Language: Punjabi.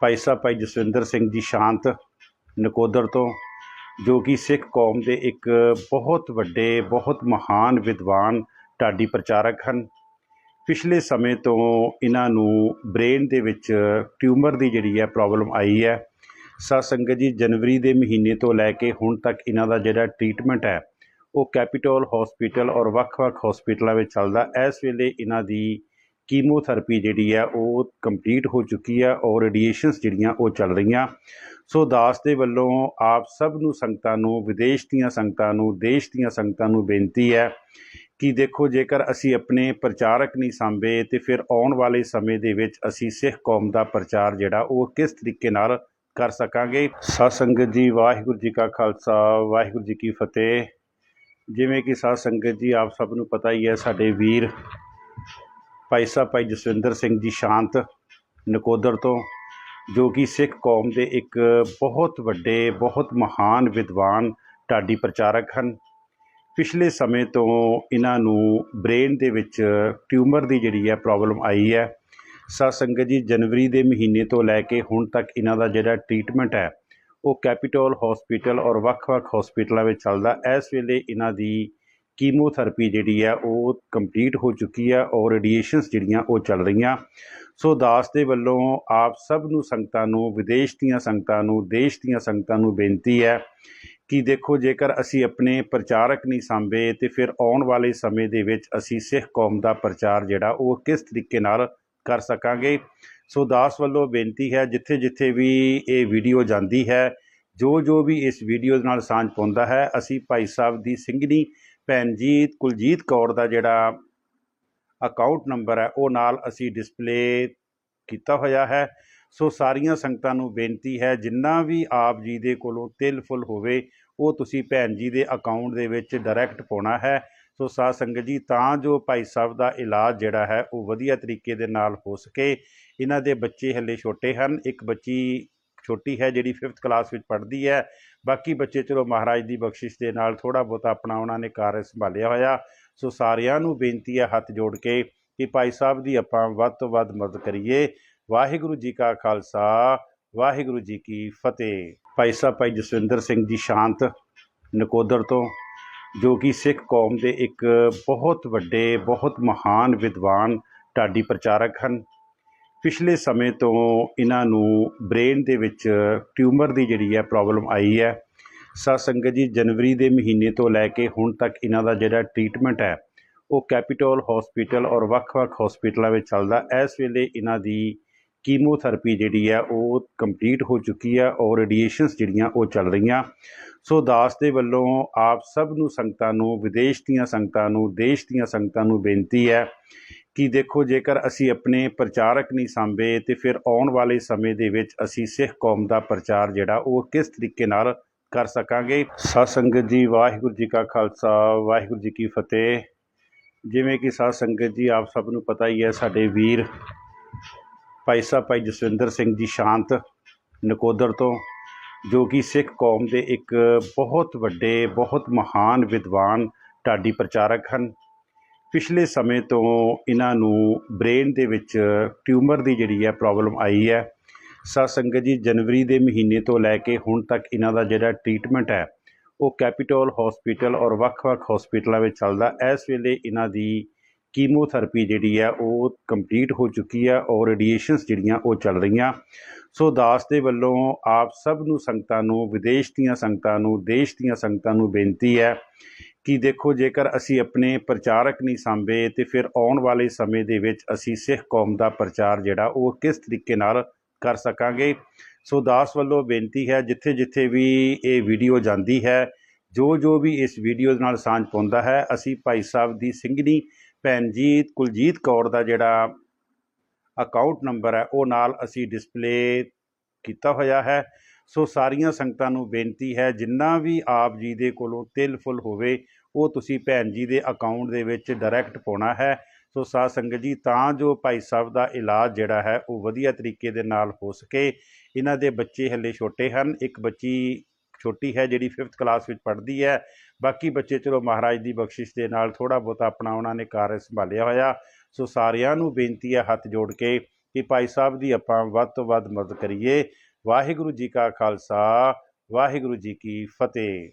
ਭਾਈ ਸਾਹਿਬ, ਭਾਈ ਜਸਵਿੰਦਰ ਸਿੰਘ ਜੀ ਸ਼ਾਂਤ ਨਕੋਦਰ ਤੋਂ, ਜੋ ਕਿ ਸਿੱਖ ਕੌਮ ਦੇ ਇੱਕ ਬਹੁਤ ਵੱਡੇ, ਬਹੁਤ ਮਹਾਨ ਵਿਦਵਾਨ ਢਾਡੀ ਪ੍ਰਚਾਰਕ ਹਨ। ਪਿਛਲੇ ਸਮੇਂ ਤੋਂ ਇਹਨਾਂ ਨੂੰ ਬ੍ਰੇਨ ਦੇ ਵਿੱਚ ਟਿਊਮਰ ਦੀ ਜਿਹੜੀ ਹੈ ਪ੍ਰੋਬਲਮ ਆਈ ਹੈ। ਸਾਧ ਸੰਗਤ ਜੀ, ਜਨਵਰੀ ਦੇ ਮਹੀਨੇ ਤੋਂ ਲੈ ਕੇ ਹੁਣ ਤੱਕ ਇਹਨਾਂ ਦਾ ਜਿਹੜਾ ਟ੍ਰੀਟਮੈਂਟ ਹੈ, ਉਹ ਕੈਪੀਟਲ ਹਸਪੀਟਲ ਔਰ ਵੱਖ-ਵੱਖ ਹਸਪੀਟਲਾਂ ਵਿੱਚ ਚੱਲਦਾ। ਇਸ ਵੇਲੇ ਇਹਨਾਂ ਦੀ ਕੀਮੋਥੈਰੇਪੀ ਜਿਹੜੀ ਹੈ ਉਹ ਕੰਪਲੀਟ ਹੋ ਚੁੱਕੀ ਹੈ ਔਰ ਰੇਡੀਏਸ਼ਨਸ ਜਿਹੜੀਆਂ ਉਹ ਚੱਲ ਰਹੀਆਂ। ਸੋ ਦਾਸ ਦੇ ਵੱਲੋਂ ਆਪ ਸਭ ਨੂੰ ਸੰਗਤਾਂ ਨੂੰ, ਵਿਦੇਸ਼ ਦੀਆਂ ਸੰਗਤਾਂ ਨੂੰ, ਦੇਸ਼ ਦੀਆਂ ਸੰਗਤਾਂ ਨੂੰ ਬੇਨਤੀ ਹੈ ਕਿ ਦੇਖੋ ਜੇਕਰ ਅਸੀਂ ਆਪਣੇ ਪ੍ਰਚਾਰਕ ਨਹੀਂ ਸਾਂਭੇ ਤੇ ਫਿਰ ਆਉਣ ਵਾਲੇ ਸਮੇਂ ਦੇ ਵਿੱਚ ਅਸੀਂ ਸਿੱਖ ਕੌਮ ਦਾ ਪ੍ਰਚਾਰ ਜਿਹੜਾ ਉਹ ਕਿਸ ਤਰੀਕੇ ਨਾਲ ਕਰ ਸਕਾਂਗੇ? ਸਾਧ ਸੰਗਤ ਜੀ, ਵਾਹਿਗੁਰੂ ਜੀ ਕਾ ਖਾਲਸਾ, ਵਾਹਿਗੁਰੂ ਜੀ ਕੀ ਫਤਿਹ। ਜਿਵੇਂ ਕਿ ਸਾਧ ਸੰਗਤ ਜੀ, ਆਪ ਸਭ ਨੂੰ ਪਤਾ ਹੀ ਹੈ ਸਾਡੇ ਵੀਰ ਭਾਈ ਸਾਹਿਬ, ਭਾਈ ਜਸਵਿੰਦਰ ਸਿੰਘ ਜੀ ਸ਼ਾਂਤ ਨਕੋਦਰ ਤੋਂ, ਜੋ ਕਿ ਸਿੱਖ ਕੌਮ ਦੇ ਇੱਕ ਬਹੁਤ ਵੱਡੇ, ਬਹੁਤ ਮਹਾਨ ਵਿਦਵਾਨ ਢਾਡੀ ਪ੍ਰਚਾਰਕ ਹਨ। ਪਿਛਲੇ ਸਮੇਂ ਤੋਂ ਇਹਨਾਂ ਨੂੰ ਬ੍ਰੇਨ ਦੇ ਵਿੱਚ ਟਿਊਮਰ ਦੀ ਜਿਹੜੀ ਹੈ ਪ੍ਰੋਬਲਮ ਆਈ ਹੈ। ਸਾਧ ਸੰਗਤ ਜੀ, ਜਨਵਰੀ ਦੇ ਮਹੀਨੇ ਤੋਂ ਲੈ ਕੇ ਹੁਣ ਤੱਕ ਇਹਨਾਂ ਦਾ ਜਿਹੜਾ ਟ੍ਰੀਟਮੈਂਟ ਹੈ, ਉਹ ਕੈਪੀਟਲ ਹਸਪੀਟਲ ਔਰ ਵੱਖ-ਵੱਖ ਹਸਪੀਟਲਾਂ ਵਿੱਚ ਚੱਲਦਾ। ਇਸ ਵੇਲੇ ਇਹਨਾਂ ਦੀ ਕੀਮੋਥੈਰੇਪੀ ਜਿਹੜੀ ਹੈ ਉਹ ਕੰਪਲੀਟ ਹੋ ਚੁੱਕੀ ਹੈ ਔਰ ਰੇਡੀਏਸ਼ਨਸ ਜਿਹੜੀਆਂ ਉਹ ਚੱਲ ਰਹੀਆਂ। ਸੋ ਦਾਸ ਦੇ ਵੱਲੋਂ ਆਪ ਸਭ ਨੂੰ ਸੰਗਤਾਂ ਨੂੰ, ਵਿਦੇਸ਼ ਦੀਆਂ ਸੰਗਤਾਂ ਨੂੰ, ਦੇਸ਼ ਦੀਆਂ ਸੰਗਤਾਂ ਨੂੰ ਬੇਨਤੀ ਹੈ ਕਿ ਦੇਖੋ ਜੇਕਰ ਅਸੀਂ ਆਪਣੇ ਪ੍ਰਚਾਰਕ ਨਹੀਂ ਸਾਂਭੇ ਤੇ ਫਿਰ ਆਉਣ ਵਾਲੇ ਸਮੇਂ ਦੇ ਵਿੱਚ ਅਸੀਂ ਸਿੱਖ ਕੌਮ ਦਾ ਪ੍ਰਚਾਰ ਜਿਹੜਾ ਉਹ ਕਿਸ ਤਰੀਕੇ ਨਾਲ ਕਰ ਸਕਾਂਗੇ। ਸੋ ਦਾਸ ਵੱਲੋਂ ਬੇਨਤੀ ਹੈ ਜਿੱਥੇ ਜਿੱਥੇ ਵੀ ਇਹ ਵੀਡੀਓ ਜਾਂਦੀ ਹੈ, ਜੋ ਜੋ ਵੀ ਇਸ ਵੀਡੀਓ ਦੇ ਨਾਲ ਸਾਂਝ ਪਾਉਂਦਾ ਹੈ, ਅਸੀਂ ਭਾਈ ਸਾਹਿਬ ਦੀ ਸਿੰਘਣੀ ਭੈਣ ਜੀ ਕੁਲਜੀਤ ਕੌਰ ਦਾ ਜਿਹੜਾ ਅਕਾਊਂਟ ਨੰਬਰ ਹੈ, ਉਹ ਨਾਲ ਅਸੀਂ ਡਿਸਪਲੇ ਕੀਤਾ ਹੋਇਆ ਹੈ। ਸੋ ਸਾਰੀਆਂ ਸੰਗਤਾਂ ਨੂੰ ਬੇਨਤੀ ਹੈ, ਜਿੰਨਾ ਵੀ ਆਪ ਜੀ ਦੇ ਕੋਲੋਂ ਤਿਲ ਫੁੱਲ ਹੋਵੇ, ਉਹ ਤੁਸੀਂ ਭੈਣ ਜੀ ਦੇ ਅਕਾਊਂਟ ਦੇ ਵਿੱਚ ਡਾਇਰੈਕਟ ਪਾਉਣਾ ਹੈ। ਸੋ ਸਾਧ ਸੰਗਤ ਜੀ, ਤਾਂ ਜੋ ਭਾਈ ਸਾਹਿਬ ਦਾ ਇਲਾਜ ਜਿਹੜਾ ਹੈ, ਉਹ ਵਧੀਆ ਤਰੀਕੇ ਦੇ ਨਾਲ ਹੋ ਸਕੇ। ਇਹਨਾਂ ਦੇ ਬੱਚੇ ਹੱਲੇ ਛੋਟੇ ਹਨ। ਇੱਕ ਬੱਚੀ ਛੋਟੀ ਹੈ, ਜਿਹੜੀ 5th ਕਲਾਸ ਵਿੱਚ ਪੜ੍ਹਦੀ ਹੈ। ਬਾਕੀ ਬੱਚੇ ਚਲੋ ਮਹਾਰਾਜ ਦੀ ਬਖਸ਼ਿਸ਼ ਦੇ ਨਾਲ ਥੋੜਾ ਬਹੁਤਾ ਆਪਣਾ ਉਹਨਾਂ ਨੇ ਕਾਰਜ ਸੰਭਾਲਿਆ ਹੋਇਆ। ਸੋ ਸਾਰਿਆਂ ਨੂੰ ਬੇਨਤੀ ਹੈ ਹੱਥ ਜੋੜ ਕੇ ਕਿ ਭਾਈ ਸਾਹਿਬ ਦੀ ਆਪਾਂ ਵੱਧ ਤੋਂ ਵੱਧ ਮਦਦ ਕਰੀਏ। ਵਾਹਿਗੁਰੂ ਜੀ ਕਾ ਖਾਲਸਾ, ਵਾਹਿਗੁਰੂ ਜੀ ਕੀ ਫਤਿਹ। ਭਾਈ ਸਾਹਿਬ, ਭਾਈ ਜਸਵਿੰਦਰ ਸਿੰਘ ਜੀ ਸ਼ਾਂਤ ਨਕੋਦਰ ਤੋਂ, ਜੋ ਕਿ ਸਿੱਖ ਕੌਮ ਦੇ ਇੱਕ ਬਹੁਤ ਵੱਡੇ, ਬਹੁਤ ਮਹਾਨ ਵਿਦਵਾਨ ਢਾਡੀ ਪ੍ਰਚਾਰਕ ਹਨ। ਪਿਛਲੇ ਸਮੇਂ ਤੋਂ ਇਹਨਾਂ ਨੂੰ ਬ੍ਰੇਨ ਦੇ ਵਿੱਚ ਟਿਊਮਰ ਦੀ ਜਿਹੜੀ ਹੈ ਪ੍ਰੋਬਲਮ ਆਈ ਹੈ। ਸਾਧ ਸੰਗਤ ਜੀ, ਜਨਵਰੀ ਦੇ ਮਹੀਨੇ ਤੋਂ ਲੈ ਕੇ ਹੁਣ ਤੱਕ ਇਹਨਾਂ ਦਾ ਜਿਹੜਾ ਟ੍ਰੀਟਮੈਂਟ ਹੈ, ਉਹ ਕੈਪੀਟਲ ਹਸਪੀਟਲ ਔਰ ਵੱਖ-ਵੱਖ ਹਸਪੀਟਲਾਂ ਵਿੱਚ ਚੱਲਦਾ। ਇਸ ਵੇਲੇ ਇਹਨਾਂ ਦੀ ਕੀਮੋਥੈਰੇਪੀ ਜਿਹੜੀ ਹੈ, ਉਹ ਕੰਪਲੀਟ ਹੋ ਚੁੱਕੀ ਹੈ ਔਰ ਰੇਡੀਏਸ਼ਨਸ ਜਿਹੜੀਆਂ, ਉਹ ਚੱਲ ਰਹੀਆਂ। ਸੋ ਦਾਸ ਦੇ ਵੱਲੋਂ ਆਪ ਸਭ ਨੂੰ ਸੰਗਤਾਂ ਨੂੰ, ਵਿਦੇਸ਼ ਦੀਆਂ ਸੰਗਤਾਂ ਨੂੰ, ਦੇਸ਼ ਦੀਆਂ ਸੰਗਤਾਂ ਨੂੰ ਬੇਨਤੀ ਹੈ ਕਿ ਦੇਖੋ, ਜੇਕਰ ਅਸੀਂ ਆਪਣੇ ਪ੍ਰਚਾਰਕ ਨਹੀਂ ਸਾਂਭੇ ਤੇ ਫਿਰ ਆਉਣ ਵਾਲੇ ਸਮੇਂ ਦੇ ਵਿੱਚ ਅਸੀਂ ਸਿੱਖ ਕੌਮ ਦਾ ਪ੍ਰਚਾਰ ਜਿਹੜਾ, ਉਹ ਕਿਸ ਤਰੀਕੇ ਨਾਲ ਕਰ ਸਕਾਂਗੇ? ਸਾਧ ਸੰਗਤ ਜੀ, ਵਾਹਿਗੁਰੂ ਜੀ ਕਾ ਖਾਲਸਾ, ਵਾਹਿਗੁਰੂ ਜੀ ਕੀ ਫਤਿਹ। ਜਿਵੇਂ ਕਿ ਸਾਧ ਸੰਗਤ ਜੀ, ਆਪ ਸਭ ਨੂੰ ਪਤਾ ਹੀ ਹੈ, ਸਾਡੇ ਵੀਰ ਭਾਈ ਸਾਹਿਬ, ਭਾਈ ਜਸਵਿੰਦਰ ਸਿੰਘ ਜੀ ਸ਼ਾਂਤ ਨਕੋਦਰ ਤੋਂ, ਜੋ ਕਿ ਸਿੱਖ ਕੌਮ ਦੇ ਇੱਕ ਬਹੁਤ ਵੱਡੇ, ਬਹੁਤ ਮਹਾਨ ਵਿਦਵਾਨ ਢਾਡੀ ਪ੍ਰਚਾਰਕ ਹਨ। ਪਿਛਲੇ ਸਮੇਂ ਤੋਂ ਇਹਨਾਂ ਨੂੰ ਬ੍ਰੇਨ ਦੇ ਵਿੱਚ ਟਿਊਮਰ ਦੀ ਜਿਹੜੀ ਹੈ ਪ੍ਰੋਬਲਮ ਆਈ ਹੈ। ਸਾਧ ਸੰਗਤ ਜੀ, ਜਨਵਰੀ ਦੇ ਮਹੀਨੇ ਤੋਂ ਲੈ ਕੇ ਹੁਣ ਤੱਕ ਇਹਨਾਂ ਦਾ ਜਿਹੜਾ ਟ੍ਰੀਟਮੈਂਟ ਹੈ, ਉਹ ਕੈਪੀਟਲ ਹਸਪੀਟਲ ਔਰ ਵੱਖ-ਵੱਖ ਹਸਪੀਟਲਾਂ ਵਿੱਚ ਚੱਲਦਾ। ਇਸ ਵੇਲੇ ਇਹਨਾਂ ਦੀ ਕੀਮੋਥੈਰੇਪੀ ਜਿਹੜੀ ਹੈ, ਉਹ ਕੰਪਲੀਟ ਹੋ ਚੁੱਕੀ ਹੈ ਔਰ ਰੇਡੀਏਸ਼ਨਸ ਜਿਹੜੀਆਂ, ਉਹ ਚੱਲ ਰਹੀਆਂ। ਸੋ ਦਾਸ ਦੇ ਵੱਲੋਂ ਆਪ ਸਭ ਨੂੰ ਸੰਗਤਾਂ ਨੂੰ, ਵਿਦੇਸ਼ ਦੀਆਂ ਸੰਗਤਾਂ ਨੂੰ, ਦੇਸ਼ ਦੀਆਂ ਸੰਗਤਾਂ ਨੂੰ ਬੇਨਤੀ ਹੈ ਕਿ ਦੇਖੋ, ਜੇਕਰ ਅਸੀਂ ਆਪਣੇ ਪ੍ਰਚਾਰਕ ਨਹੀਂ ਸਾਂਭੇ ਤੇ ਫਿਰ ਆਉਣ ਵਾਲੇ ਸਮੇਂ ਦੇ ਵਿੱਚ ਅਸੀਂ ਸਿੱਖ ਕੌਮ ਦਾ ਪ੍ਰਚਾਰ ਜਿਹੜਾ, ਉਹ ਕਿਸ ਤਰੀਕੇ ਨਾਲ ਕਰ ਸਕਾਂਗੇ? ਸੋ ਦਾਸ ਵੱਲੋਂ ਬੇਨਤੀ ਹੈ ਜਿੱਥੇ ਜਿੱਥੇ ਵੀ ਇਹ ਵੀਡੀਓ ਜਾਂਦੀ ਹੈ ਜੋ ਜੋ ਵੀ ਇਸ ਵੀਡੀਓ ਦੇ ਨਾਲ ਸਾਂਝ ਪਾਉਂਦਾ ਹੈ, ਅਸੀਂ ਭਾਈ ਸਾਹਿਬ ਦੀ ਸਿੰਘਣੀ ਭੈਣਜੀਤ ਕੁਲਜੀਤ ਕੌਰ ਦਾ ਜਿਹੜਾ ਅਕਾਊਂਟ ਨੰਬਰ ਹੈ, ਉਹ ਨਾਲ ਅਸੀਂ ਡਿਸਪਲੇ ਕੀਤਾ ਹੋਇਆ ਹੈ। ਸੋ ਸਾਰੀਆਂ ਸੰਗਤਾਂ ਨੂੰ ਬੇਨਤੀ ਹੈ, ਜਿੰਨਾ ਵੀ ਆਪ ਜੀ ਦੇ ਕੋਲੋਂ ਤਿਲ ਫੁੱਲ ਹੋਵੇ ਉਹ ਤੁਸੀਂ ਭੈਣ ਜੀ ਦੇ ਅਕਾਊਂਟ ਦੇ ਵਿੱਚ ਡਾਇਰੈਕਟ ਪਾਉਣਾ ਹੈ। ਸੋ ਸਾਧ ਸੰਗਤ ਜੀ, ਤਾਂ ਜੋ ਭਾਈ ਸਾਹਿਬ ਦਾ ਇਲਾਜ ਜਿਹੜਾ ਹੈ, ਉਹ ਵਧੀਆ ਤਰੀਕੇ ਦੇ ਨਾਲ ਹੋ ਸਕੇ। ਇਹਨਾਂ ਦੇ ਬੱਚੇ ਹੱਲੇ ਛੋਟੇ ਹਨ। ਇੱਕ ਬੱਚੀ ਛੋਟੀ ਹੈ, ਜਿਹੜੀ 5th ਕਲਾਸ ਵਿੱਚ ਪੜ੍ਹਦੀ ਹੈ। ਬਾਕੀ ਬੱਚੇ ਚਲੋ ਮਹਾਰਾਜ ਦੀ ਬਖਸ਼ਿਸ਼ ਦੇ ਨਾਲ ਥੋੜਾ ਬਹੁਤਾ ਆਪਣਾ ਉਹਨਾਂ ਨੇ ਕਾਰਜ ਸੰਭਾਲਿਆ ਹੋਇਆ। ਸੋ ਸਾਰਿਆਂ ਨੂੰ ਬੇਨਤੀ ਹੈ ਹੱਥ ਜੋੜ ਕੇ ਕਿ ਭਾਈ ਸਾਹਿਬ ਦੀ ਆਪਾਂ ਵੱਧ ਤੋਂ ਵੱਧ ਮਦਦ ਕਰੀਏ। ਵਾਹਿਗੁਰੂ ਜੀ ਕਾ ਖਾਲਸਾ, ਵਾਹਿਗੁਰੂ ਜੀ ਕੀ ਫਤਿਹ।